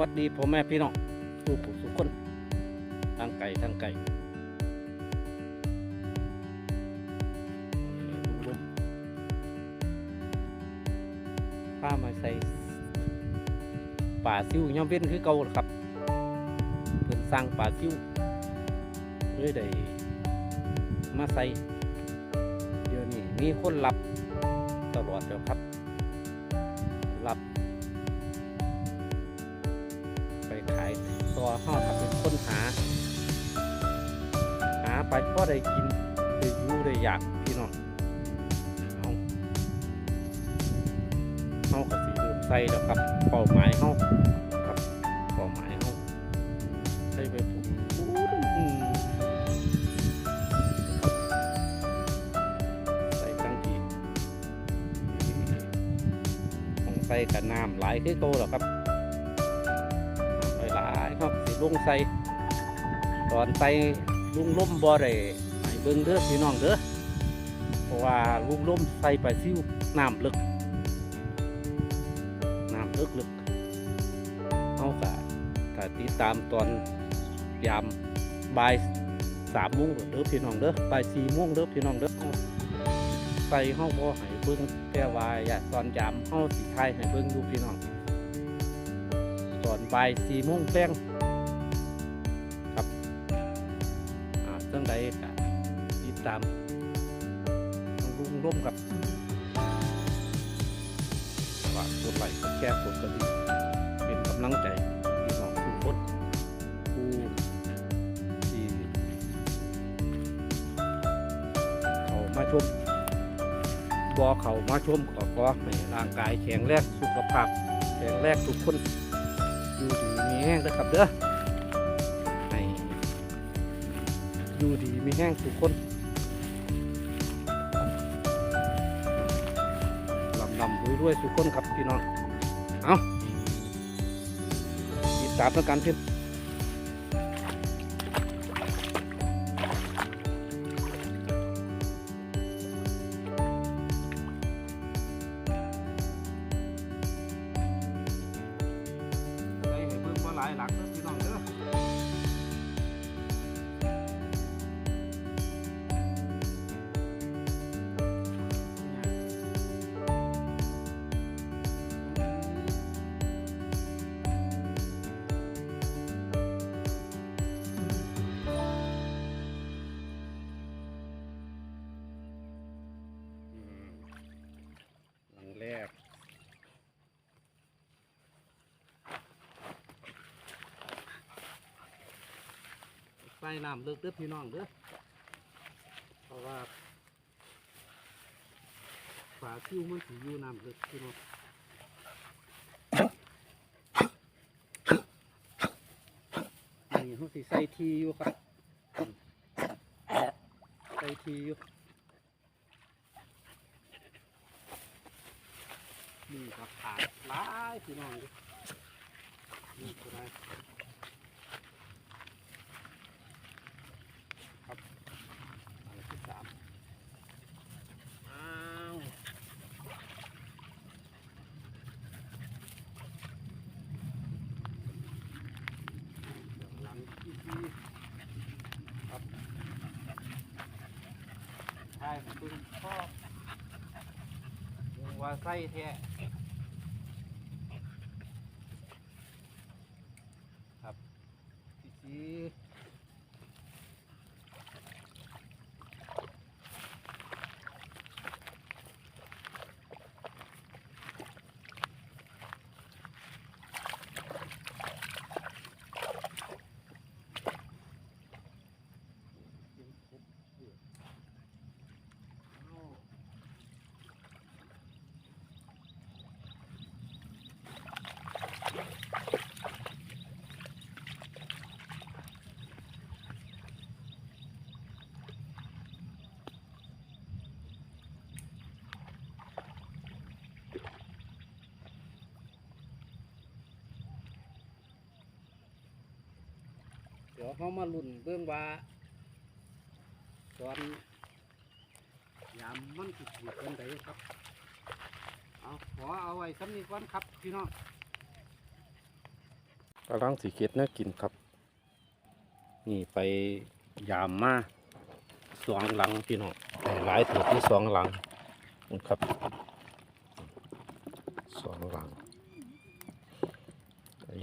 วัสดีพ่อแม่พี่น้องทุกผู้ทุกคนทางไก่ทางไก่ป้ามาใส่ป่าซิวย่อมเว้นคือเก่าล่ะครับเพิ่นสร้างป่าซิวเลยได้มาใส่เดี๋ยวนี้มีคนรับตลอดแล้วครับ ไปพ่อได้กินได้อยู่ได้อยากพี่น้องเอาเอากระสีดูใส่แล้วครับเป้าหมายเขาครับเป้าหมายเขาใส่ไปปุ๊บใส่ตั้งทีของใสกับน้ำหลายคือโตแล้วครับไปหลายครับสิลุงใส่ตอนใส่ ลุงล้มบ่อได้ให้เบิ่งเด้อพี่น้องเด้อเพราะว่าลุงล้มใส่ไปซิวน้ำลึกน้ำลึกลึกเอากะถ้าติดตามตอนยามบ่ายสามโมงเด้อพี่น้องเด้อบ่ายสี่โมงเด้อพี่น้องเด้อใส่ห้องบ่อให้เบิ่งแต่ว่าอย่าตอนยามเฮาสิทยให้เบิ่งดูพี่น้องตอนบ่ายสี่โมงแป้ง ร่มกับฝากกดไลค์กดแชร์กดกระดิ่งเป็นกำลังใจพี่น้องทุกคนผู้ที่เขามาชมบอเขามาชมขอขอให้ร่างกายแข็งแรงสุขภาพแข็งแรงทุกคนอยู่ดีมีแห้งนะครับเด้อให้อยู่ดีมีแห้งทุกคน ด้วยสุกคนครับพี่น้อง เอาติดตามแล้วกันเพื่อน ส่น้ำเลิกเด้อพี่น้องเด้อเพราะว่าฝาคิ้วมันถืออยู่น้ำเลิกพี่น้องนี่เขาสิใส่ทีอยู่ครับใส่ทีอยู่นี่ครับขาดหลายพี่น้องด้อนี่ก็ได้ครับอันที่สามอ้าวเดี๋ยวหลังที่สี่ครับใช่ผมดูพ่อยังว่าไส้แท้ที่สี่ ดี๋ยวเขามาลุ่นเบื้องว่าตอนยามมันสิถูกกันไดครับเอาขอเอาไว้สำนีก่อนครับพี่น้องกำลังสีเก็ดนื้อกินครับ นี่ไปยามมาสองหลังพี่น้องหลายถือที่สองหลังนครับสองหลัง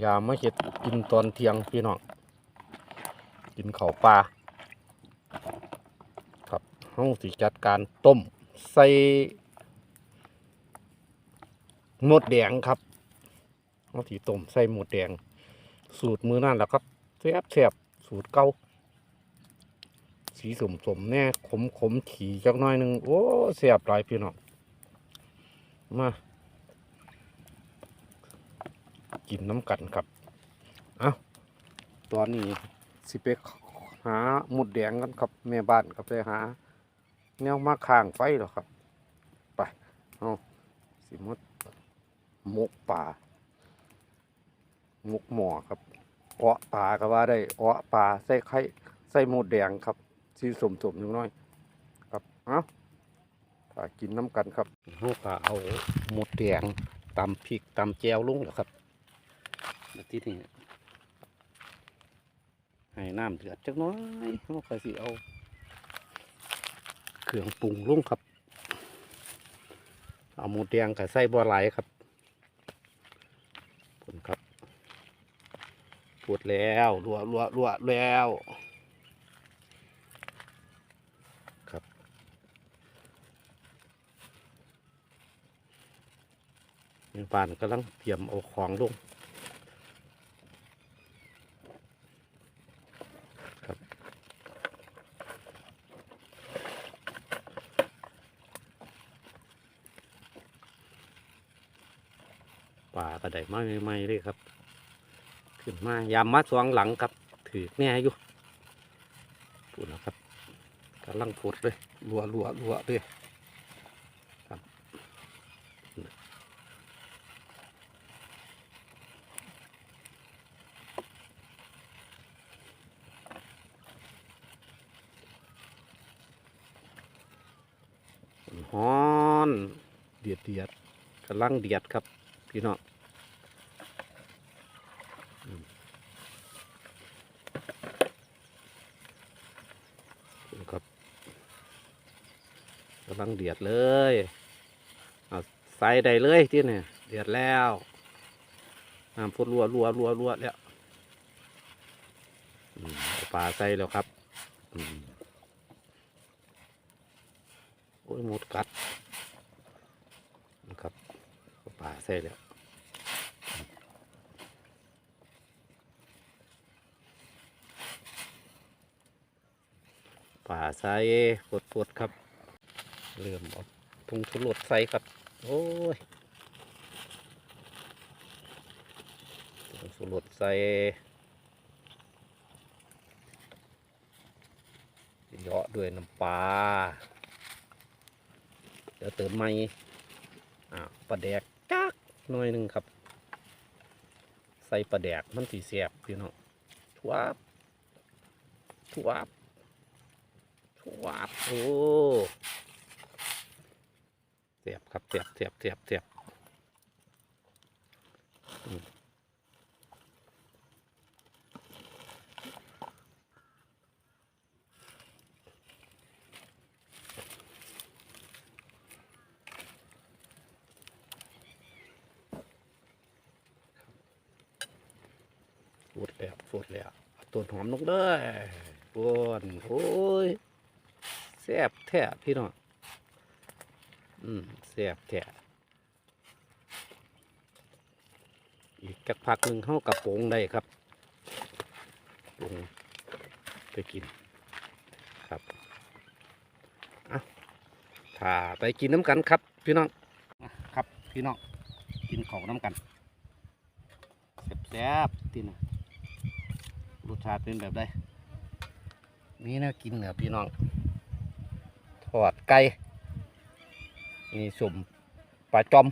ยามมาเห็ดกินตอนเที่ยงพี่น้อง กินข้าวปลาครับห้องสิจัดการต้มใส่หมดแดงครับห้องสีต้มใส่หมดแดง สูตรมือนั่นแหละครับแซ่บแซ่บสูตรเก่าสีสมสมแน่ขมขมขี่จักน้อยหนึ่งโอ้แซ่บหลายพี่น้องมากินน้ำกันครับ เอาตอนนี้ สิไปหาหมุดแดงกันครับแม่บ้านกับไปหาแนวมาข้างไฟหรอครับ ไปเอาสิมดหมกป่าหมกหมอครับเอ้อป่าก็ว่าได้เอ้อป่าใส่ไข่ใส่หมดแดงครับสีสมสมๆนิดน้อย ครับเอาถ้ากินน้ำกันครับลูกก็เอาหมดแดงตำพริกตำแจวลงแล้วครับมาที่นี่ ให้น้ำเดือดจักน้อยเราค่อยสิเอาเครื่องปรุงลงครับ เอาหมูแดงกับไส้บัวไหลายครับผลครับปวดแล้วรัวรัวรัวแล้วครับ เมียปานกำลังเตรียมเอาของลง ป่าก็ได้มาใหม่ๆเลยครับ ขึ้นมายามมาสวงหลังครับ ถือแน่อยู่พูดนะครับกำลังพูดเลยรัวรัวรัวเลยครับฮ้อน เดียดเดียดกำลังเดียดครับ พี่น้องครับกำลังเดือดเลยเอาใส่ได้เลยที่นี่เดือดแล้วน้ำพุดรัวรัวรัวรัวแล้วปลาใส่แล้วครับโอ้ยหมดกัดนะครับป่าใส่แล้ว ป่าใส่ปวดปวดๆครับ เริ่มเอาพุงทุลดใส่ครับ โอ้ยพุงทุลดใส่เหยาะด้วยน้ำปลาเดี๋ยวเติมไม่อ่าปลาแดกจักหน่อยหนึ่งครับ ใส่ปลาแดกมันสีเสียบพี่น้องทวบทวบ วบโอ้เสียบครับเสียบเสียบเสียบเสียบฟูดแล้วฟูดแล้วเอาต้นหอมลงเลยปวนโอ้ย แซ่บแท้พี่น้องอืมแซ่บแท้อีกจักพักหนึ่งเข้ากับปงได้ครับปงไปกินครับอะถ้าไปกินน้ำกันครับ พี่น้องครับพี่น้องกินของน้ำกันแซ่บๆที่นะรสชาติเป็นแบบใดมีแน่ากินเหนือพี่น้อง ทอดไก่นี่สมปลาจอม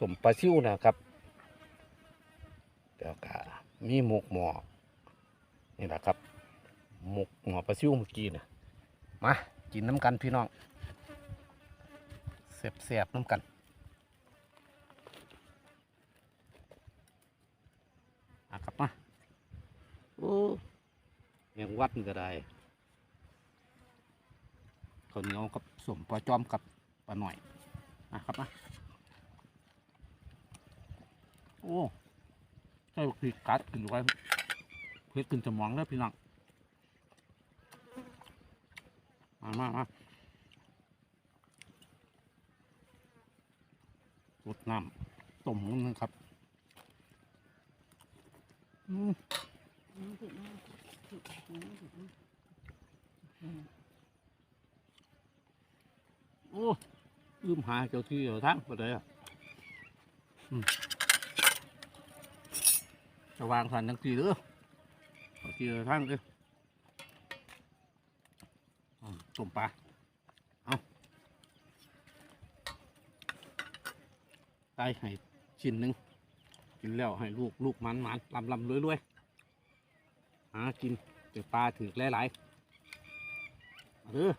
สมปลาซิ่วนะครับเดี๋ยวก็มีหมกหมอนี่แหละครับหมกหมอปลาซิ่วเมื่อกี้นะมากินน้ำกันพี่น้องเสียบเสียบน้ำกันอะครับมาโอ้ยังวัดก็ได้ ข้าวเหนียวกับสมปลาจอมกับปลาหน่อยนะครับนะโอ้ใช่พริกกัดกินไว้เพื่อกินสมองแล้วพี่น้องมามามาสดน้ำต้มนิดนึงครับอืม ลืมหาเจ้าที่เจ้าทางไปเลยอะจะวางสันทั้งทีเด้อเจ้าที่เจ้าทางเด้ออืมต้มปลาเอาได้ให้ชิ้นหนึ่งกินแล้วให้ลูกลูกมันมันลำลำรวยรวยหากินเดี๋ยวปลาถือหลายๆเอาเด้อ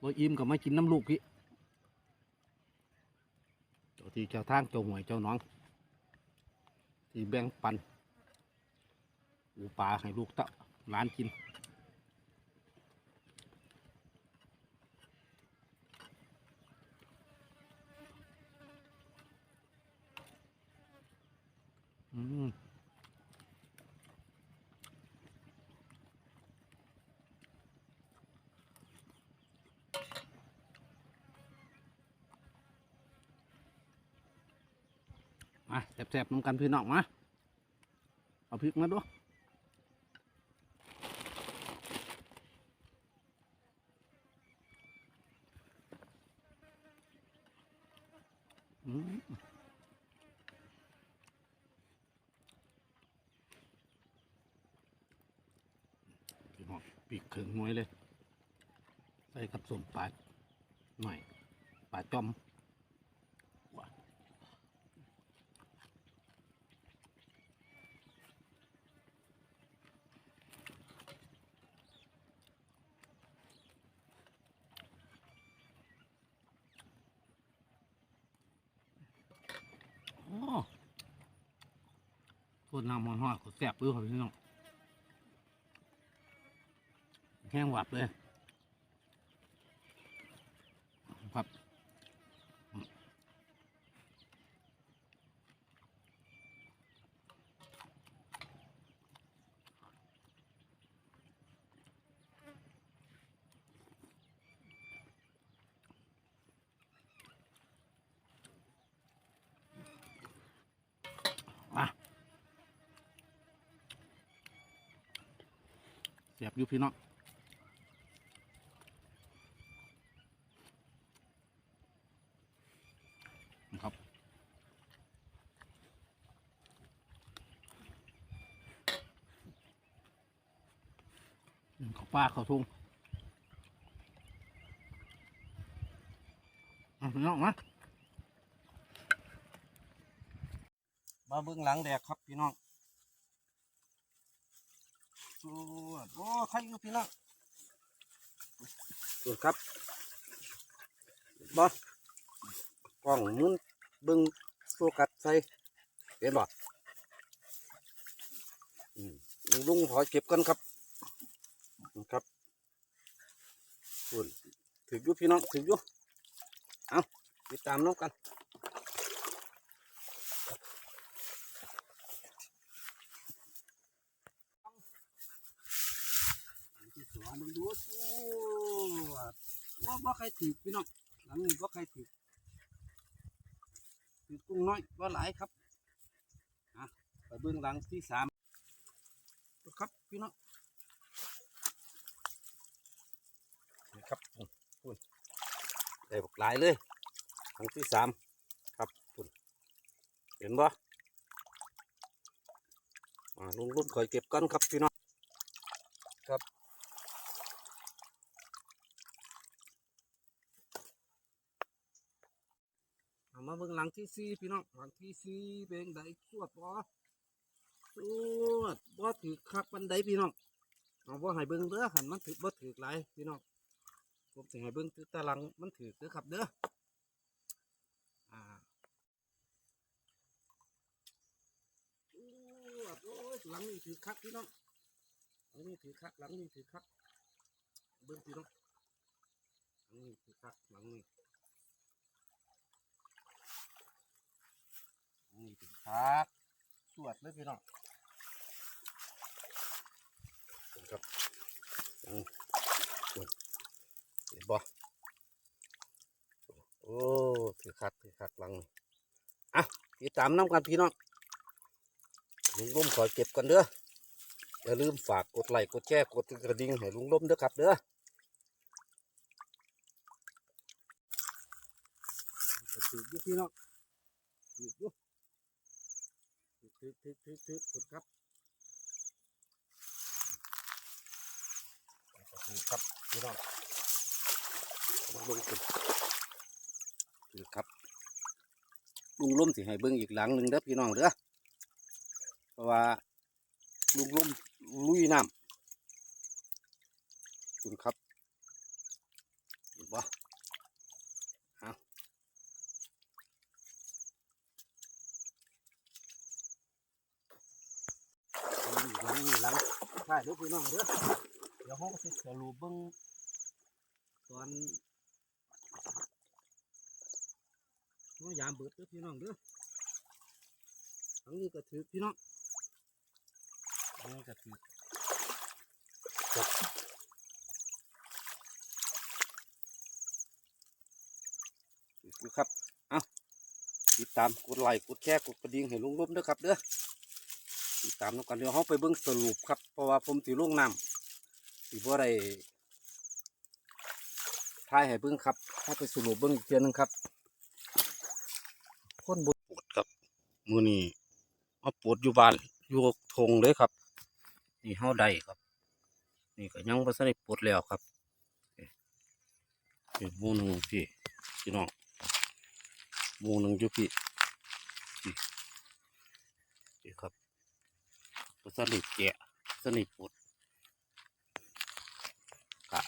บ่อิ่มก็มากินน้ำลูกพี่เจ้าที่เจ้าทางเจ้าหวยเจ้าน้อง ที่แบ่งปันอูปลาให้ลูกตะร้านกิน อืม มาแซ่บๆน้ำกันพี่น้องมาเอาพริกมาด้วยอืมพี่น้องปีกเขิงน้อยเลย ใส่กับส่วนปลาหน่อยปลาจอม โอ้ค น้ำมันหอดก็แซ่บด้วยครับพี่น้องแห้งหวัดเลย ครับมาแซ่บ อยู่พี่น้องนะครับข้าวปลาข้าวทุ่งเอาพี่น้องมามาเบื้องหลังแดกครับพี่น้องสว โอ้ใครอยู่พี่น้องสวดครับบอกล้องมุนบิ่งโฟกัสใส่เห็นบ่อืมลุงขอเก็บกันครับครับส่วนถือยู่พี่น้องถือยู่เอาติดตามน้องกันที่สวนดูดูสวด ว่าใครถือพี่น้องหลังนี้ว่าใครถือคือกุ้งน้อยว่าหลายครับอะไปเบื้องหลังที่สามครับพี่น้องนี่ครับปุ่นได้บักหลายเลยหลังที่สามครับปุ่นเห็นบ่อ่าลุงลุงคอยเก็บกันครับพี่น้องครับเอา มาเบื้องหลังที่สี่พี่น้องหลังที่สี่เป็นไดสวดบ่สวดบ่ถือคักบันไดพี่น้องเอาบ่ให้เบิ่งเด้อหันมันถือบ่ถือหลายพี่น้องผมสิให้เบิ่งถือตารางมันถือเด้อครับเด้ออ่าสวดโอ้ยหลังนี้ถือคักพี่น้องหลังนี้ถือคักหลังนี้ถือคักเบิ้งพี่น้องหลังนี้ถือคักหลังนี้หลัง นี้ถือคักสวดเลยพี่น้องเห็นครับอืมอืมเห็นบ่โอ้ถือคักถือคักหลังนี้อะติดตามน้ำกันพี่น้องลุงร่มขอเก็บกันเด้ออย่าลืมฝากกดไลค์กดแชร์กดกระดิ่งให้ลุงล้มเด้อครับเด้อถือยุพี่น้องถือยุ ถือถือถือถือถือครับถือครับพี่น้องมาเบิ้งกันถือครับลุงล้มสิให้เบิ้งอีกหลังหนึ่งเด้อพี่น้องเด้อเพราะว่าลุงลุ่มลุยน้ำคุณครับเห็นปะเอา หลังนี่หลังใช่เดี๋ยพี่น้องเด้อเดี๋ยวห้องสิสรุปเบิ้งตอนน้องยามเบิดเด้อพี่น้องเด้อหลังนี้ก็ถือพี่น้องนี่ก็คือจบคือครับ เอาติดตาม กดไลค์ กดแชร์ กดกระดิ่งให้ลุงร่มด้วยครับเด้อ ตามนกันเดี๋ยวเขาไปเบิ้งสรุปครับ เพราะว่าผมถือลงน้ำถือว่าไรทายให้เบิ้งครับเขาไปสรุปเบิ้งอีกเทียหนึงครับคนบปวดครับมือนี้มาปวดอยู่บ้านอยู่ทงเลยครับ นี่เฮาได้ครับ นี่ก็ยังบ่ทันได้ปลดแล้วครับนี่หมูหนึ่งพี่พี่น้องหมูหนึ่งอยู่พี่พี่ครับ บ่ทันได้แกะบ่ทันได้ปลดกะ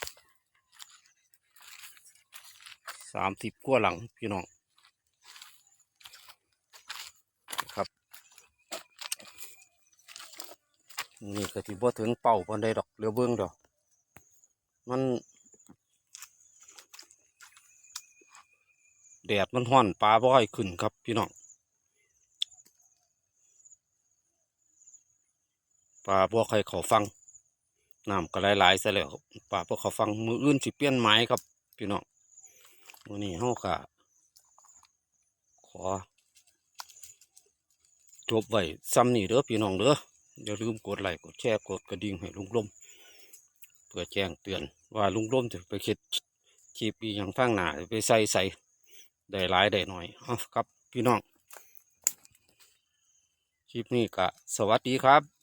สามสิบกว่าหลังพี่น้องครับนี่ก็ที่บ่ถึงเป่าปานใดดอกเรือเบิ้องดอก มันแดดมันห้อนปลาบ่อยขึ้นครับพี่น้อง ปลาบ่ใครเขาฟังน้ำก็หลายๆซะแล้วปลาบ่เขาฟังมืออื่นสิเปลี่ยนไม้ครับพี่น้องมื้อนี้เฮาก็ขอจบไว้ซ้ำนี่เด้อพี่น้องเด้ออย่าลืมกดไลค์กดแชร์กดกระดิ่งให้ลุงลมเพื่อแจ้งเตือนว่าลุงลมจะไปคิดคลิปอีหยังฟังหนาไปใส่ใส่ได้หลายได้หน่อยอครับพี่น้องคลิปนี้ก็สวัสดีครับ